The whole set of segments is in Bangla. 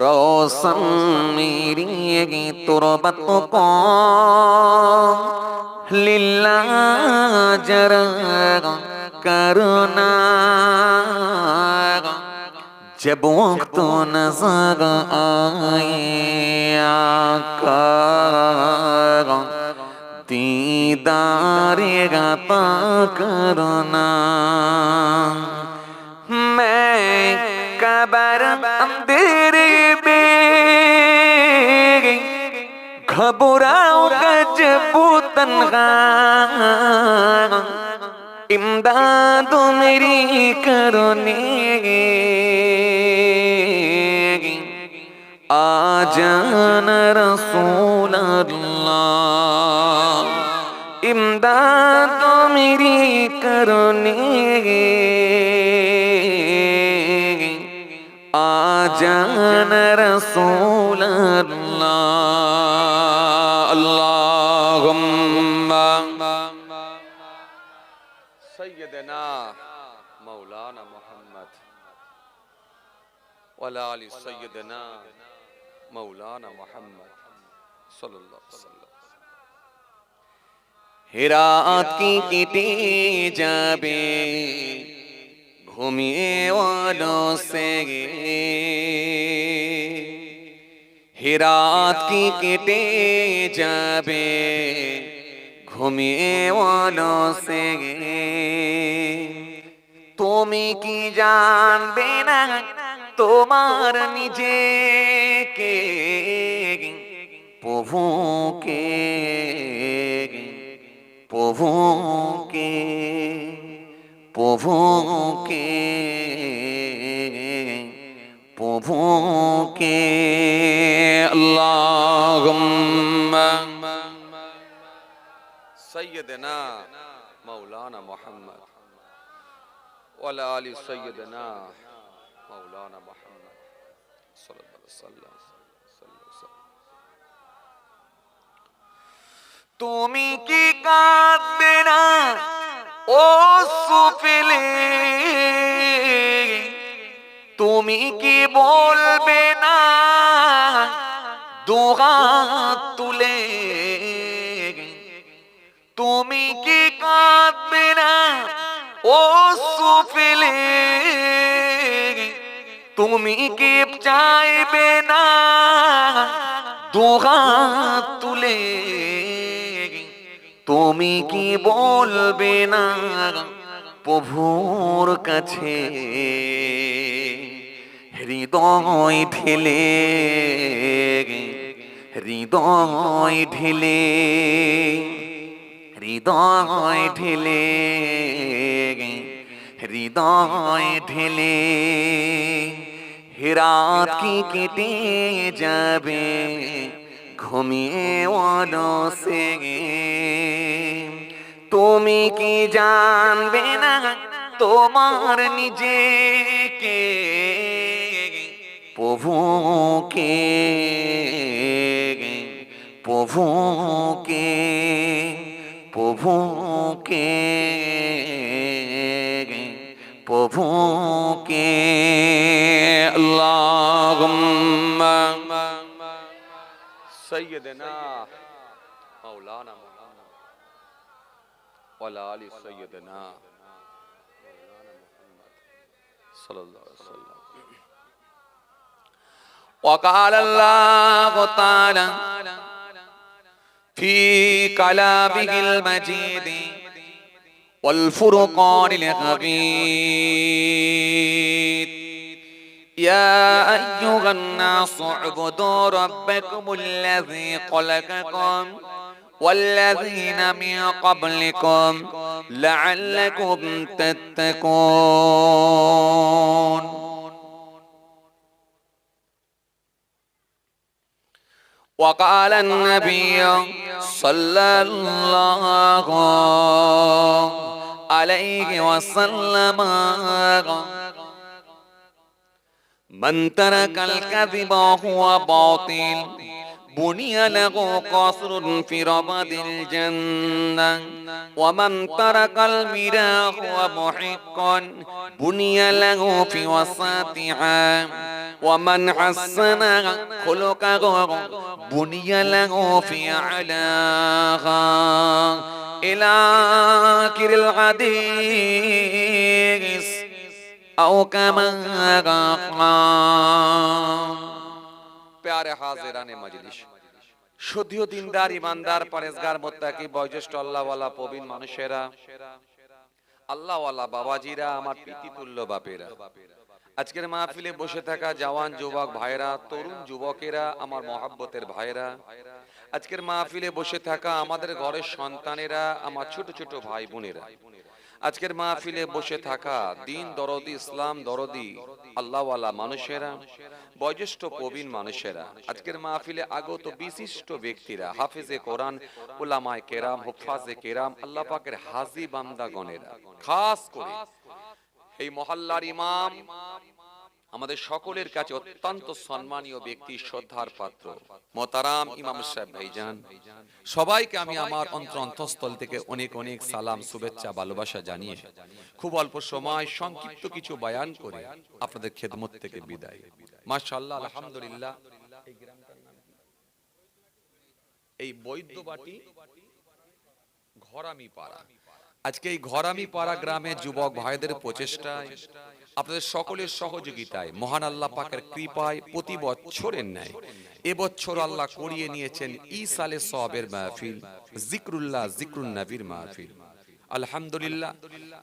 रोशन मेरी तुरबत को लीला जरा करना जब वक्त नज़र आए आका दीदार गाता करना मैं कबर अंधेरे खबुराओ गज पूतन इमदादो मेरी करो करोने आजान रसूल अल्लाह इमदादो मेरी करो करोने आजान रसूल अल्लाह ওয়ালা আলি সৈয়দনা মৌলানা মোহাম্মদ হেরাত কি কেটে যাবে ঘুমিয়ে সে হেরাত কি কেটে যাবে ঘুমিয়ে সে তুমি কি জানবে না তোমার নিজেকে প্রভুকে প্রভুকে প্রভুকে প্রভুকে। সৈয়দনা মৌলানা মোহাম্মদ। ওলা আলী সৈয়দনা मौलाना मोहम्मद सल्लल्लाहु अलैहि वसल्लम सल्लल्लाहु अलैहि वसल्लम তুমি কি কাঁদবে না ও সুফিলে তুমি কি বলবে তুমি কি চাইবে না? দোহা তুলে তুমি কি বলবে না প্রভুর কাছে? হৃদয় ঠেলে হৃদয় ঠেলে হৃদয় ঠেলে হৃদয় ঠেলে হেরাত কি কেটে যাবে ঘুমিয়ে অলসে তুমি কি জানবে না তোমার নিজেকে প্রভুকে প্রভুকে প্রভুকে প্রভুকে اللهم سيدنا مولانا مولانا وعلى آل سيدنا مولانا محمد صلى الله عليه وسلم. وقال الله تعالى في كلامه المجيد والفرقان الحقيق يا أيها الناس اعبدوا ربكم الذي خلقكم والذين من قبلكم لعلكم تتقون. وقال النبي صلى الله عليه وسلم من ترك الكذب وهو باطل. بني له قصر في ربد الجنة. ومن ترك الميراث وهو محق. بني له في وسطها. ومن حسن خلقه. بني له في علاها إلى آخر الحديث. أو كما قال প্যারে হাজিরানে মজলিস শুদ্ধিও দিনদার ইমানদার পরেজগার মোত্তাকি বয়োজ্যেষ্ঠ আল্লাহওয়ালা প্রবীণ মানুষেরা আল্লাহওয়ালা বাবাজিরা আমার পিতৃতুল্য বাপেরা আজকের মাহফিলে বসে থাকা জওয়ান যুবক ভাইরা তরুণ যুবকেরা আমার মহাব্বতের ভাইরা আজকের মাহফিলে বসে থাকা আমাদের ঘরের সন্তানেরা আমার ছোট ছোট ভাই বোনেরা আজকের মাহফিলে বসে থাকা দিন দরদি ইসলাম দরদি আল্লাহওয়ালা মানুষেরা বয়োজ্যেষ্ঠ প্রবীণ মানুষেরা। আজকের মাহফিলে আগত বিশিষ্ট ব্যক্তিরা হাফেজে কোরআন ওলামায় কেরাম হুফাজে কেরাম আল্লাহ পাকের হাজি বান্দাগণেরা। খাস করে এই মহল্লার ইমাম আমাদের সকলের কাছে অত্যন্ত সম্মানীয় ব্যক্তি, শ্রদ্ধার পাত্র মোতারাম ইমাম সাহেব ভাইজান। সবাইকে আমি আমার অন্তর অন্তঃস্থল থেকে অনেক অনেক সালাম, শুভেচ্ছা, ভালোবাসা জানিয়ে খুব অল্প সময় সংক্ষিপ্ত কিছু বায়ান করে আপনাদের খেদমত থেকে বিদায়। মাশাআল্লাহ, আলহামদুলিল্লাহ। এই বৈদ্যবাটি ঘরামি পাড়া। আজকে এই ঘরামি পাড়া গ্রামে যুবক ভাইদের প্রচেষ্টায়, আপনাদের সকলের সহযোগিতায়, মহান আল্লাহ পাকের কৃপায় প্রতি বছরের ন্যায় এবছর আল্লাহ করিয়ে নিয়েছেন ই সালে সবের মাহফিল জিক্রুল্লাহ জিক্রুন নবীর মাহফিল। আলহামদুলিল্লাহ,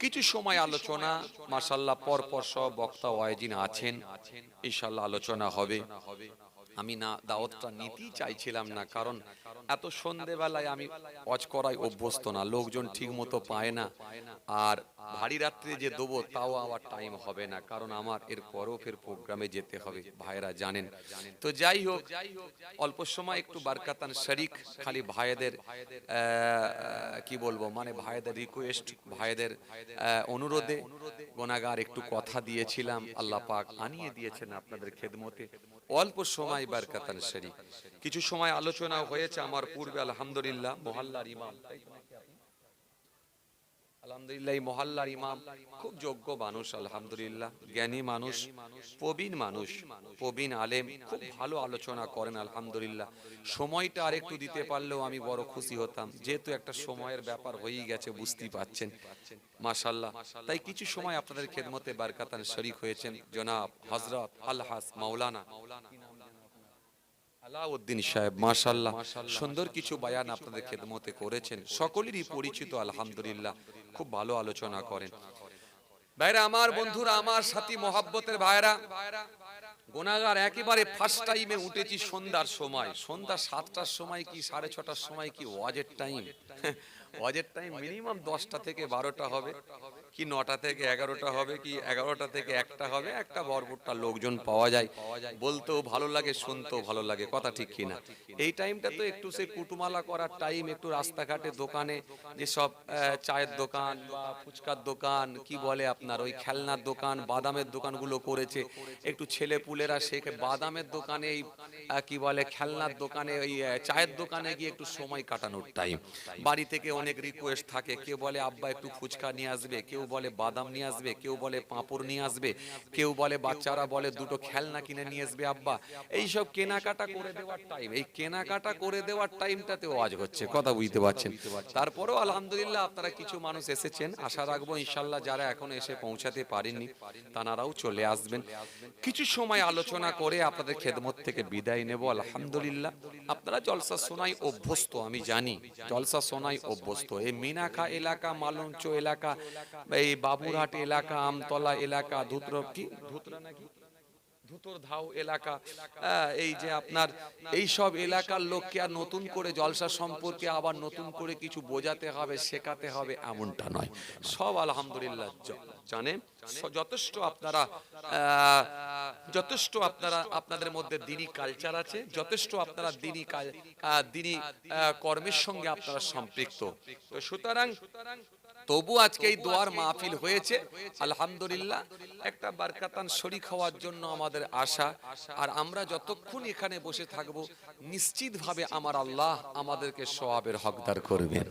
কিছু সময় আলোচনা মাশাল্লাহ পর পর সব বক্তা ওয়াইজিন আছেন ইনশাল্লাহ আলোচনা হবে। আমি না দাওয়াতটা নিতেই চাইছিলাম না কারণ এত সন্ধেবেলায় আমি অজ করায় অভ্যস্ত না লোকজন ঠিক মতো পায় না। আর ভারী রাত্রে যে দেবো তাও আমার টাইম হবে না কারণ আমার এর পরও ফের প্রোগ্রামে যেতে হবে ভাইরা জানেন। তো যাই হোক অল্প সময় একটু বারকাতান শরিক খালি ভাইদের কি বলব মানে ভাইদের রিকোয়েস্ট ভাইদের অনুরোধে গোনাগার একটু কথা দিয়েছিলাম আল্লাহ পাক আনিয়ে দিয়েছেন আপনাদের খেদমতে। অল্প সময় বারকাতান শরিক। কিছু সময় আলোচনা হয়েছে আমার পূর্বে আলহামদুলিল্লাহ মোহাল্লার ইমাম? আলহামদুলিল্লাহ মহল্লার ইমাম খুব যোগ্য মানুষ, আলহামদুলিল্লাহ। জ্ঞানী মানুষ, প্রবীণ মানুষ, প্রবীণ আলেম, খুব ভালো আলোচনা করেন, আলহামদুলিল্লাহ। সময়টা আরেকটু দিতে পারলেও আমি বড় খুশি হতাম। যেহেতু একটা সময়ের ব্যাপার হয়েই গেছে, বুঝতেই পাচ্ছেন মাশাল্লাহ তাই কিছু সময় আপনাদের খেদমতে বারকাতান শরিক হয়েছেন। জনাব হজরত আলহাস মাওলানা। আলাউদ্দিন সাহেব মাশাল্লাহ সুন্দর কিছু বায়ান আপনাদের খেদমতে করেছেন। সকলেরই পরিচিত, আলহামদুলিল্লাহ। খুব ভালো আলোচনা করেন। ভাইরা, আমার বন্ধুরা, আমার সাথী, মহাব্বতের ভাইরা গোনাগার একেবারে ফার্স্ট টাইমে উঠেছি সন্ধ্যার সময়। সন্ধ্যা সাতটার সময় কি, সাড়ে ছটার সময় কি ওয়াজের টাইম ওয়াজের টাইম মিনিমাম দশটা থেকে বারোটা হবে, কি নটা থেকে এগারোটা হবে, কি এগারোটা থেকে একটা হবে, একটা ভরপুরটা লোকজন পাওয়া যায়। বলতেও ভালো লাগে, শুনতেও ভালো লাগে, কথা ঠিক কিনা। এই টাইমটা তো একটু সে কুটুমালা করার টাইম, একটু রাস্তাঘাটে, দোকানে যেসব চায়ের দোকান বা ফুচকার দোকান, কি বলে আপনার, ওই খেলনার দোকান, বাদামের দোকানগুলো করেছে। একটু ছেলে পুলেরা শেখে, বাদামের দোকানে এই কি বলে, খেলনার দোকানে, ওই চায়ের দোকানে গিয়ে একটু সময় কাটানোর টাইম বাড়ি থেকে অনেক রিকোয়েস্ট থাকে, কেউ বলে, আব্বা, একটু ফুচকা নিয়ে আসবে। কেউ বলে, বাদাম নিয়ে আসবে। কেউ বলে, পাঁপড় নিয়ে আসবে। কেউ বলে, বাচ্চারা বলে, দুটো খেলনা কিনে নিয়ে আসবে, আব্বা। এইসব কেনাকাটা করে দেওয়ার টাইম এই কেনাকাটা করে দেওয়ার টাইমটাতে ওয়াজ হচ্ছে, কথা বুঝতে পারছেন। তারপরেও আলহামদুলিল্লাহ আপনারা কিছু মানুষ এসেছেন, আশা রাখব ইনশাল্লাহ যারা এখনও এসে পৌঁছাতে পারেননি, তানারাও চলে আসবেন। কিছু সময় আলোচনা করে আপনাদের খেদমত থেকে বিদায় নেব, আলহামদুলিল্লাহ। আপনারা জলসা শোনাই অভ্যস্ত, আমি জানি, জলসা শোনাই অভ্যস্ত। এই মিনাখা এলাকা মালঞ্চ এলাকা এই বাবুরহাট এলাকা আমতলা এলাকা ধুত্র কি? ধুতরা নাকি? এই যে আপনার, এই সব এলাকার লোককে আর নতুন করে জলসা সম্পর্কে আবার নতুন করে কিছু বোঝাতে হবে, শেখাতে হবে এমনটা নয়। সব আলহামদুলিল্লাহ জানে যথেষ্ট আপনারা যথেষ্ট আপনারা, আপনাদের মধ্যে দিনই কালচার আছে, যথেষ্ট আপনারা দিনই দিনই কর্মের সঙ্গে আপনারা সম্পৃক্ত। সুতরাং তবু আজকে এই দোয়ার মাহফিল হয়েছে। আলহামদুলিল্লাহ, একটা বারকাতান শরিক হওয়ার জন্য আমাদের আশা। আর আমরা যতক্ষণ এখানে বসে থাকব, নিশ্চিতভাবে আমার আল্লাহ আমাদেরকে সোয়াবের হকদার করবেন।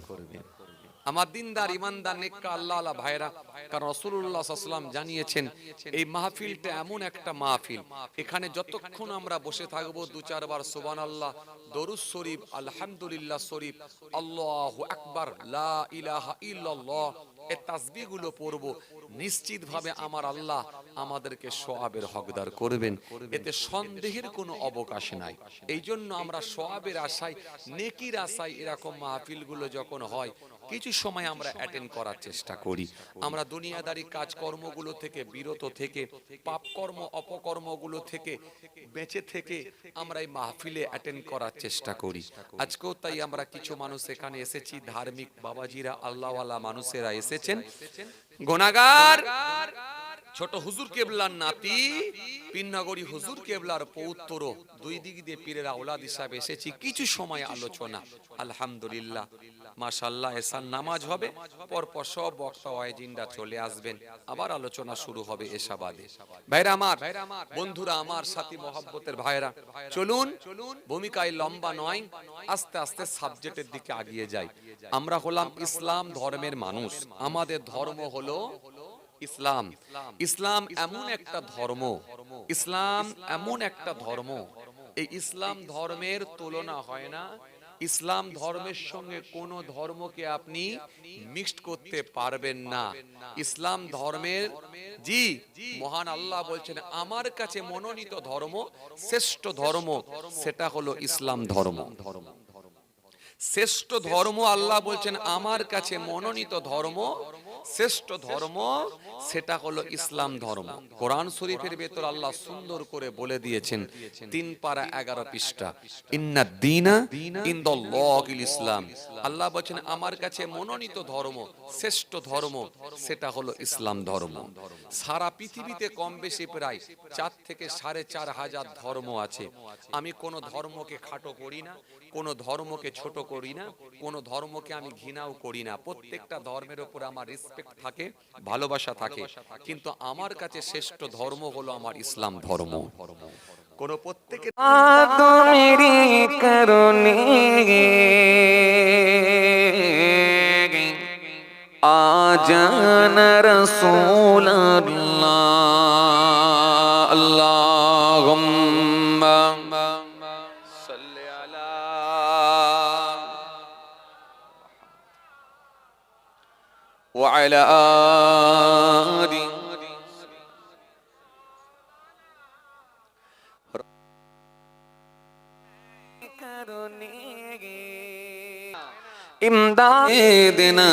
আমার দিনদার, ইমানদার নেককা আল্লাহ আল্লাহ ভাইরা। কারণ রসুল্লাহ সাল্লাম জানিয়েছেন, এই মাহফিলটা এমন একটা মাহফিল। এখানে যতক্ষণ আমরা বসে থাকব দু চারবার সোবান আল্লাহ দরুদ শরীফ, আলহামদুলিল্লাহ শরীফ, আল্লাহ আকবার, লা ইলাহা ইল্লাল্লাহ পড়ব। নিশ্চিতভাবে আমার আল্লাহ আমাদেরকে সোয়াবের হকদার করবেন। এতে সন্দেহের কোনো অবকাশ নাই। এই জন্য আমরা সোয়াবের আশায়, নেকির আশায় এরকম মাহফিলগুলো যখন হয় কিছু সময় আমরা অ্যাটেন্ড করার চেষ্টা করি। আমরা দুনিয়াদারি কাজকর্মগুলো থেকে বিরত থেকে পাপকর্ম অপকর্মগুলো থেকে বেঁচে থেকে আমরা এই মাহফিলে অ্যাটেন্ড করার চেষ্টা করি। আজকেও তাই আমরা কিছু মানুষ এখানে এসেছি ধার্মিক বাবাজিরা আল্লাহওয়ালা মানুষেরা এসেছেন। গোনাগার ছোট হুজুর কেবলার নাতি, পিন্নাগরি হুজুর কেবলার পৌত্র দুই দিক দিয়ে পীরের আওলাদ হিসাবে এসেছি। কিছু সময় আলোচনা। আলহামদুলিল্লাহ। মাশাল্লাহ এসান নামাজ হবে। পরপর সব বক্তা ওয়াইজিনরা চলে আসবেন। আবার আলোচনা শুরু হবে এসাবাদে ভাইরা আমার, বন্ধুরা আমার সাথী মহব্বতের ভাইরা চলুন, ভূমিকায় লম্বা নয়, আস্তে আস্তে সাবজেক্টের দিকে আগিয়ে যাই। আমরা হলাম ইসলাম ধর্মের মানুষ। আমাদের ধর্ম হলো ইসলাম। ইসলাম এমন একটা ধর্ম। ইসলাম এমন একটা ধর্ম। এই ইসলাম ধর্মের তুলনা হয় না। ইসলাম ধর্মের সঙ্গে কোন ধর্মকে আপনি মিক্সড করতে পারবেন না। ইসলাম ধর্মের জি মহান আল্লাহ বলছেন আমার কাছে মনোনীত ধর্ম শ্রেষ্ঠ ধর্ম সেটা হলো ইসলাম ধর্ম। ধর্ম। শ্রেষ্ঠ ধর্ম আল্লাহ বলছেন আমার কাছে মনোনীত ধর্ম শ্রেষ্ঠ ধর্ম সেটা হলো ইসলাম ধর্ম। কোরআন শরীফের ভেতর আল্লাহ সুন্দর করে বলে দিয়েছেন তিন পারা এগারো পৃষ্ঠা। ইন্না দিনা ইন্দল্লাহিল ইসলাম আল্লাহ বলছেন আমার কাছে মনোনীত ধর্ম শ্রেষ্ঠ ধর্ম সেটা হলো ইসলাম ধর্ম। সারা পৃথিবীতে কম বেশি প্রায় চার থেকে সাড়ে চার হাজার ধর্ম আছে। আমি কোন ধর্মকে খাটো করি না কোন ধর্মকে ছোট করি না, কোন ধর্মকে আমি ঘৃণাও করি না। প্রত্যেকটা ধর্মের উপর আমার রেসপেক্ট থাকে, ভালোবাসা থাকে। কিন্তু আমার কাছে শ্রেষ্ঠ ধর্ম হলো আমার ইসলাম ধর্ম। কোন প্রত্যেকের কারণে রসুল وعلى آل إمدادنا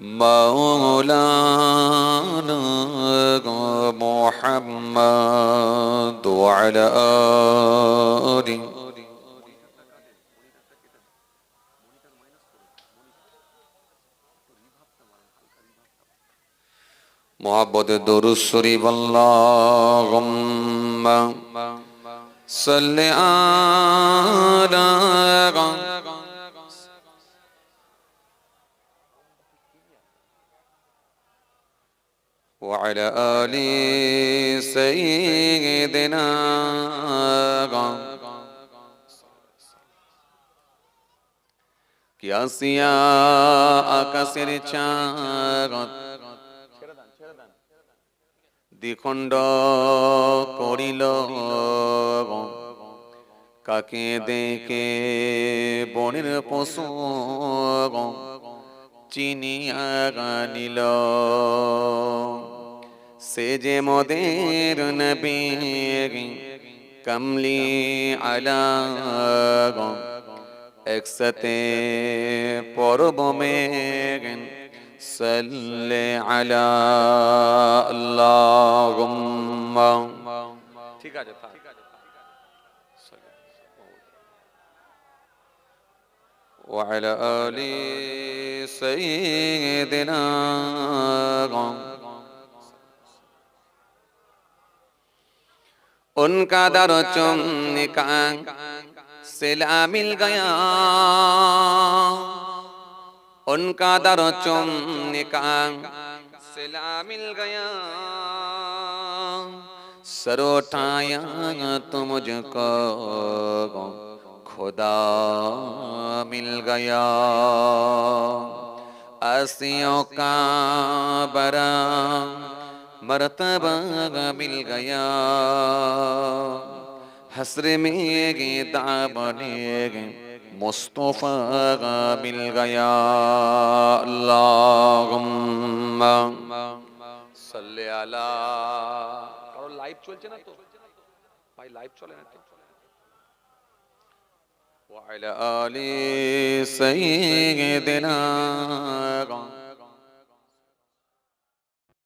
مولانا محمد وعلى آله محبت درود شریف اللهم صلی علی وعلى آل سيدنا قياسيا أكسر چاغت দ্বিখণ্ড করিল কাকে দেখে বনের পশু চিনিয়া নিল সে যে মদের নবী কমলি আলা। একসাথে পরব মেঘন صل على اللهم. وعلى آل سيدنا ان کا در چم نکان سلا مل گیا. उनका दर चुमने का सिला मिल गया। सर उठाया तो मुझको। खुदा मिल गया। आसियों का बरा मरतबा मिल गया। हसरे में गे दामने गे المصطفى بالغيا اللهم صل على কারণ লাইভ চলছে না তো ভাই লাইভ চলে না তো وعلى آل سيدنا